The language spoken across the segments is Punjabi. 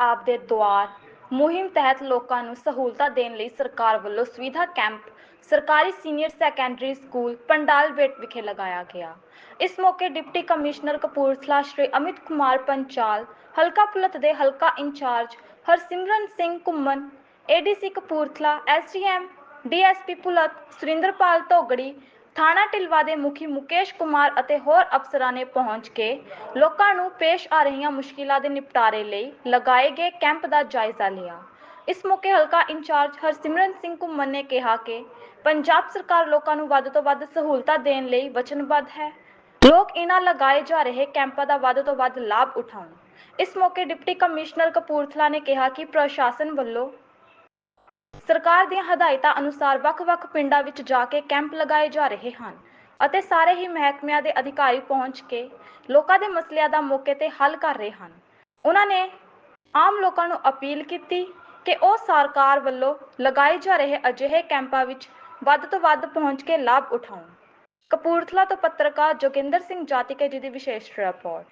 ਆਪ ਦੇ ਦੁਆਰ ਮੁਹਿੰਮ ਤਹਿਤ ਲੋਕਾਂ ਨੂੰ ਸਹੂਲਤਾਂ ਦੇਣ ਲਈ ਸਰਕਾਰ ਵੱਲੋਂ ਸੁਵਿਧਾ ਕੈਂਪ ਸਰਕਾਰੀ ਸੀਨੀਅਰ ਸੈਕੰਡਰੀ ਸਕੂਲ ਪੰਡਾਲ ਵਿਖੇ ਲਗਾਇਆ ਗਿਆ। ਇਸ ਮੌਕੇ ਡਿਪਟੀ ਕਮਿਸ਼ਨਰ ਕਪੂਰਥਲਾ ਸ਼੍ਰੀ ਅਮਿਤ ਕੁਮਾਰ ਪੰਚਾਲ, ਹਲਕਾ ਪੁਲਤ ਦੇ ਹਲਕਾ in charge Harsimran Singh Ghuman, ADC Kapurthala, SDM, DSP ਪੁਲਤ Surinderpal Dhogri ਥਾਣਾ ਢਿਲਵਾ ਦੇ ਮੁਖੀ ਮੁਕੇਸ਼ ਕੁਮਾਰ ਅਤੇ ਹੋਰ ਅਫਸਰਾਂ ਨੇ ਪਹੁੰਚ ਕੇ ਲੋਕਾਂ ਨੂੰ ਪੇਸ਼ ਆ ਰਹੀਆਂ ਮੁਸ਼ਕਿਲਾਂ ਦੇ ਨਿਪਟਾਰੇ ਲਈ ਲਗਾਏ ਗਏ ਕੈਂਪ ਦਾ ਜਾਇਜ਼ਾ ਲਿਆ। ਇਸ ਮੌਕੇ ਹਲਕਾ ਇੰਚਾਰਜ ਹਰਸਿਮਰਨ ਸਿੰਘ ਘੁੰਮਣ ਨੇ ਕਿਹਾ ਕਿ ਪੰਜਾਬ ਸਰਕਾਰ ਲੋਕਾਂ ਨੂੰ ਵੱਧ ਤੋਂ ਵੱਧ ਸਹੂਲਤਾਂ ਦੇਣ ਲਈ ਵਚਨਬੱਧ ਹੈ। ਲੋਕ ਇਹਨਾਂ ਲਗਾਏ ਜਾ ਰਹੇ ਕੈਂਪਾਂ ਦਾ ਵੱਧ ਤੋਂ ਵੱਧ ਲਾਭ ਉਠਾਉਣ। ਇਸ ਮੌਕੇ ਡਿਪਟੀ ਕਮਿਸ਼ਨਰ ਕਪੂਰਥਲਾ ਨੇ ਕਿਹਾ ਕਿ ਪ੍ਰਸ਼ਾਸਨ ਵੱਲੋਂ ਸਰਕਾਰ ਦੀਆਂ ਹਦਾਇਤਾਂ ਅਨੁਸਾਰ ਵੱਖ-ਵੱਖ ਪਿੰਡਾਂ ਵਿੱਚ ਜਾ ਕੇ ਕੈਂਪ ਲਗਾਏ ਜਾ ਰਹੇ ਹਨ ਅਤੇ ਸਾਰੇ ਹੀ ਮਹਿਕਮਿਆਂ ਦੇ ਅਧਿਕਾਰੀ ਪਹੁੰਚ ਕੇ ਲੋਕਾਂ ਦੇ ਮਸਲਿਆਂ ਦਾ ਮੌਕੇ ਤੇ ਹੱਲ ਕਰ ਰਹੇ ਹਨ। ਉਹਨਾਂ ਨੇ ਆਮ ਲੋਕਾਂ ਨੂੰ ਅਪੀਲ ਕੀਤੀ ਕਿ ਉਹ ਸਰਕਾਰ ਵੱਲੋਂ ਲਗਾਏ ਜਾ ਰਹੇ ਅਜਿਹੇ ਕੈਂਪਾਂ ਵਿੱਚ ਵੱਧ ਤੋਂ ਵੱਧ ਪਹੁੰਚ ਕੇ ਲਾਭ ਉਠਾਉਣ। ਕਪੂਰਥਲਾ ਤੋਂ ਪੱਤਰਕਾਰ ਜੋਗਿੰਦਰ ਸਿੰਘ ਜਾਤੀਕੇ ਜੀ ਦੀ ਵਿਸ਼ੇਸ਼ ਰਿਪੋਰਟ।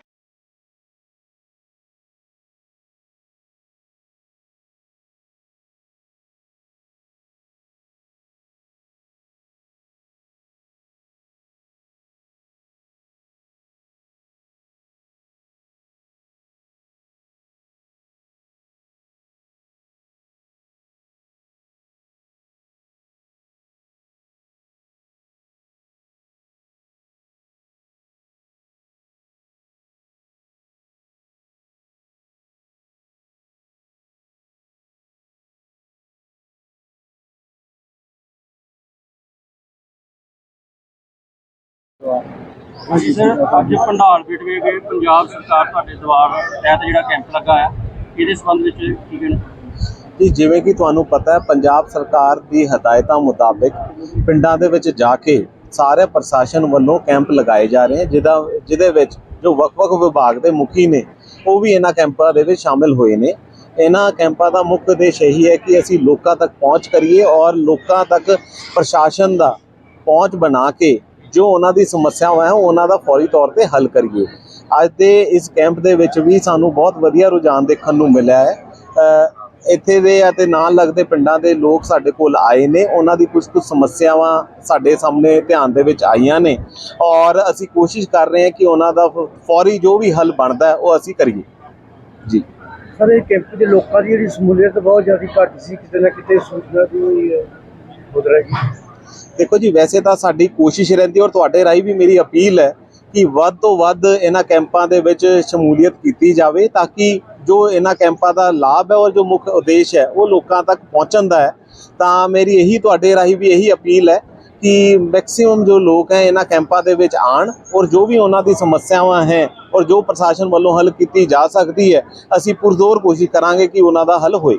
ਹਾਂਜੀ ਸਰ ਅੱਜ ਭੰਡਾਰ ਬੇਟ ਵਿਖੇ ਪੰਜਾਬ ਸਰਕਾਰ ਤੁਹਾਡੇ ਦੁਆਰ ਤਹਿਤ ਜਿਹੜਾ ਕੈਂਪ ਲੱਗਾ ਆ ਇਹਦੇ ਸੰਬੰਧ ਵਿੱਚ ਕੀ ਕਹਿਣਾ ਜੀ, ਜਿਵੇਂ ਕਿ ਤੁਹਾਨੂੰ ਪਤਾ ਹੈ, ਪੰਜਾਬ ਸਰਕਾਰ ਦੀ ਹਦਾਇਤਾਂ ਮੁਤਾਬਿਕ ਪਿੰਡਾਂ ਦੇ ਵਿੱਚ ਜਾ ਕੇ ਸਾਰੇ ਪ੍ਰਸ਼ਾਸਨ ਵੱਲੋਂ ਕੈਂਪ ਲਗਾਏ ਜਾ ਰਹੇ ਹਨ, ਜਿਹਦਾ ਜਿਹਦੇ ਵਿੱਚ ਜੋ ਵੱਖ-ਵੱਖ ਵਿਭਾਗ ਦੇ ਮੁਖੀ ਨੇ, ਉਹ ਵੀ ਇਹਨਾਂ ਕੈਂਪਾਂ ਦੇ ਵਿੱਚ ਸ਼ਾਮਿਲ ਹੋਏ ਨੇ। ਇਹਨਾਂ ਕੈਂਪਾਂ ਦਾ ਮੁੱਖ ਉਦੇਸ਼ ਇਹੀ ਹੈ ਕਿ ਅਸੀਂ ਲੋਕਾਂ ਤੱਕ ਪਹੁੰਚ ਕਰੀਏ ਔਰ ਲੋਕਾਂ ਤੱਕ ਪ੍ਰਸ਼ਾਸਨ ਦਾ ਪਹੁੰਚ ਬਣਾ ਕੇ ਜੋ ਉਹਨਾਂ ਦੀ ਸਮੱਸਿਆਵਾਂ ਹੈ, ਉਹਨਾਂ ਦਾ ਫੌਰੀ ਤੌਰ ਤੇ ਹੱਲ ਕਰੀਏ। ਅੱਜ ਦੇ ਇਸ ਕੈਂਪ ਦੇ ਵਿੱਚ ਵੀ ਸਾਨੂੰ ਬਹੁਤ ਵਧੀਆ ਰੁਝਾਨ ਦੇਖਣ ਨੂੰ ਮਿਲਿਆ ਹੈ। ਇੱਥੇ ਦੇ ਅਤੇ ਨਾਲ ਲੱਗਦੇ ਪਿੰਡਾਂ ਦੇ ਲੋਕ ਸਾਡੇ ਕੋਲ ਆਏ ਨੇ। ਉਹਨਾਂ ਦੀ ਕੁਝ ਕੁ ਸਮੱਸਿਆਵਾਂ ਸਾਡੇ ਸਾਹਮਣੇ ਧਿਆਨ ਦੇ ਵਿੱਚ ਆਈਆਂ ਨੇ। ਔਰ ਅਸੀਂ ਕੋਸ਼ਿਸ਼ ਕਰ ਰਹੇ ਹਾਂ ਕਿ ਉਹਨਾਂ ਦਾ ਫੌਰੀ ਜੋ ਵੀ ਹੱਲ ਬਣਦਾ ਉਹ ਅਸੀਂ ਕਰੀਏ। ਜੀ। ਸਰ, ਇਹ ਕੈਂਪ ਦੇ ਲੋਕਾਂ ਦੀ ਜਿਹੜੀ ਸਮੂਲੀਅਤ ਬਹੁਤ ਜ਼ਿਆਦਾ ਘੱਟ ਸੀ। ਕਿਤੇ ਨਾ ਕਿਤੇ ਸੂਚਨਾ ਦੀ ਹੋਈ ਹੈ। ਦੇਖੋ ਜੀ, ਵੈਸੇ ਤਾਂ ਸਾਡੀ ਕੋਸ਼ਿਸ਼ ਰਹਿੰਦੀ ਔਰ ਤੁਹਾਡੇ ਰਾਹੀਂ ਵੀ ਮੇਰੀ ਅਪੀਲ ਹੈ ਕਿ ਵੱਧ ਤੋਂ ਵੱਧ ਇਹਨਾਂ ਕੈਂਪਾਂ ਦੇ ਵਿੱਚ ਸ਼ਮੂਲੀਅਤ ਕੀਤੀ ਜਾਵੇ ਤਾਂ ਕਿ ਜੋ ਇਹਨਾਂ ਕੈਂਪਾਂ ਦਾ ਲਾਭ ਹੈ ਔਰ ਜੋ ਮੁੱਖ ਉਦੇਸ਼ ਹੈ ਉਹ ਲੋਕਾਂ ਤੱਕ ਪਹੁੰਚਣ ਦਾ ਹੈ। ਤਾਂ ਮੇਰੀ ਇਹੀ ਤੁਹਾਡੇ ਰਾਹੀਂ ਵੀ ਇਹੀ ਅਪੀਲ ਹੈ ਕਿ ਮੈਕਸਿਮਮ ਜੋ ਲੋਕ ਹੈ ਇਹਨਾਂ ਕੈਂਪਾਂ ਦੇ ਵਿੱਚ ਆਣ ਔਰ ਜੋ ਵੀ ਉਹਨਾਂ ਦੀ ਸਮੱਸਿਆਵਾਂ ਹੈ ਔਰ ਜੋ ਪ੍ਰਸ਼ਾਸਨ ਵੱਲੋਂ ਹੱਲ ਕੀਤੀ ਜਾ ਸਕਦੀ ਹੈ, ਅਸੀਂ ਪੁਰਜ਼ੋਰ ਕੋਸ਼ਿਸ਼ ਕਰਾਂਗੇ ਕਿ ਉਹਨਾਂ ਦਾ ਹੱਲ ਹੋਏ।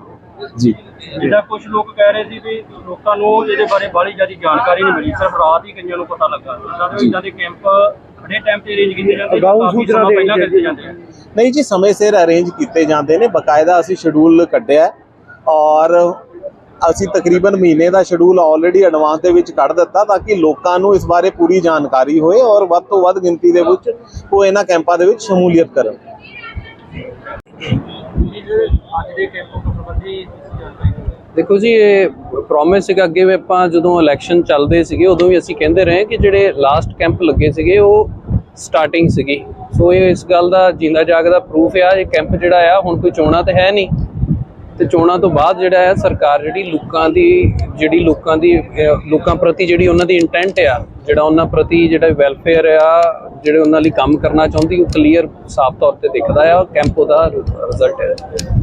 ਜੀ। ਜਿਹੜਾ ਕੁਝ ਲੋਕ ਕਹਿ ਰਹੇ ਸੀ ਵੀ ਲੋਕਾਂ ਨੂੰ ਇਹਦੇ ਬਾਰੇ ਬਾਹਲੀ ਜ਼ਿਆਦਾ ਜਾਣਕਾਰੀ ਨਹੀਂ ਮਿਲੀ। ਸਿਰਫ ਰਾਤ ਹੀ ਕਈਆਂ ਨੂੰ ਪਤਾ ਲੱਗਾ। ਇਦਾਂ ਦੇ ਇਦਾਂ ਦੇ ਕੈਂਪ ਖੜੇ ਟਾਈਮ ਤੇ ਅਰੇਂਜ ਕੀਤੇ ਜਾਂਦੇ ਅਗਾਊਂ ਸੂਚਨਾ ਪਹਿਲਾਂ ਕੀਤੇ ਜਾਂਦੇ ਨਹੀਂ ਜੀ ਸਮੇਂ ਸਿਰ ਅਰੇਂਜ ਕੀਤੇ ਜਾਂਦੇ ਨੇ। ਬਕਾਇਦਾ ਅਸੀਂ ਸ਼ਡਿਊਲ ਕੱਢਿਆ ਔਰ ਅਸੀਂ ਤਕਰੀਬਨ ਮਹੀਨੇ ਦਾ ਸ਼ਡਿਊਲ ਆਲਰੇਡੀ ਐਡਵਾਂਸ ਦੇ ਵਿੱਚ ਕੱਢ ਦਿੱਤਾ ਤਾਂ ਕਿ ਲੋਕਾਂ ਨੂੰ ਇਸ ਬਾਰੇ ਪੂਰੀ ਜਾਣਕਾਰੀ ਹੋਏ ਔਰ ਵੱਧ ਤੋਂ ਵੱਧ ਗਿਣਤੀ ਦੇ ਵਿੱਚ ਉਹ ਇਹਨਾਂ ਕੈਂਪਾਂ ਦੇ ਵਿੱਚ ਸ਼ਮੂਲੀਅਤ ਕਰਨ। ਅੱਜ ਦੇ ਕੈਂਪ ਸੰਬੰਧੀ ਦੇਖੋ ਜੀ, ਇਹ ਪ੍ਰੋਮਿਸ ਸੀਗਾ, ਅੱਗੇ ਵੀ ਆਪਾਂ ਜਦੋਂ ਇਲੈਕਸ਼ਨ ਚੱਲਦੇ ਸੀਗੇ, ਉਦੋਂ ਵੀ ਅਸੀਂ ਕਹਿੰਦੇ ਰਹੇ ਕਿ ਜਿਹੜੇ ਲਾਸਟ ਕੈਂਪ ਲੱਗੇ ਸੀਗੇ, ਉਹ ਸਟਾਰਟਿੰਗ ਸੀਗੀ। ਸੋ ਇਹ ਇਸ ਗੱਲ ਦਾ ਜਿੰਦਾ ਜਾਗਦਾ ਪ੍ਰੂਫ ਆ, ਇਹ ਕੈਂਪ ਜਿਹੜਾ ਆ, ਹੁਣ ਕੋਈ ਚੋਣਾਂ ਤਾਂ ਹੈ ਨਹੀਂ। ਤੇ ਚੋਣਾਂ ਤੋਂ ਬਾਅਦ ਜਿਹੜਾ ਹੈ ਸਰਕਾਰ ਜਿਹੜੀ ਲੋਕਾਂ ਦੀ, ਜਿਹੜੀ ਲੋਕਾਂ ਦੀ ਲੋਕਾਂ ਪ੍ਰਤੀ ਜਿਹੜੀ ਉਹਨਾਂ ਦੀ ਇੰਟੈਂਟ ਆ, ਜਿਹੜਾ ਉਹਨਾਂ ਪ੍ਰਤੀ ਜਿਹੜਾ ਵੈਲਫੇਅਰ ਆ, ਜਿਹੜੇ ਉਹਨਾਂ ਲਈ ਕੰਮ ਕਰਨਾ ਚਾਹੁੰਦੀ, ਉਹ ਕਲੀਅਰ ਸਾਫ਼ ਤੌਰ ਤੇ ਦਿਖਦਾ ਆ ਕੈਂਪ ਉਹਦਾ ਰਿਜ਼ਲਟ ਹੈ।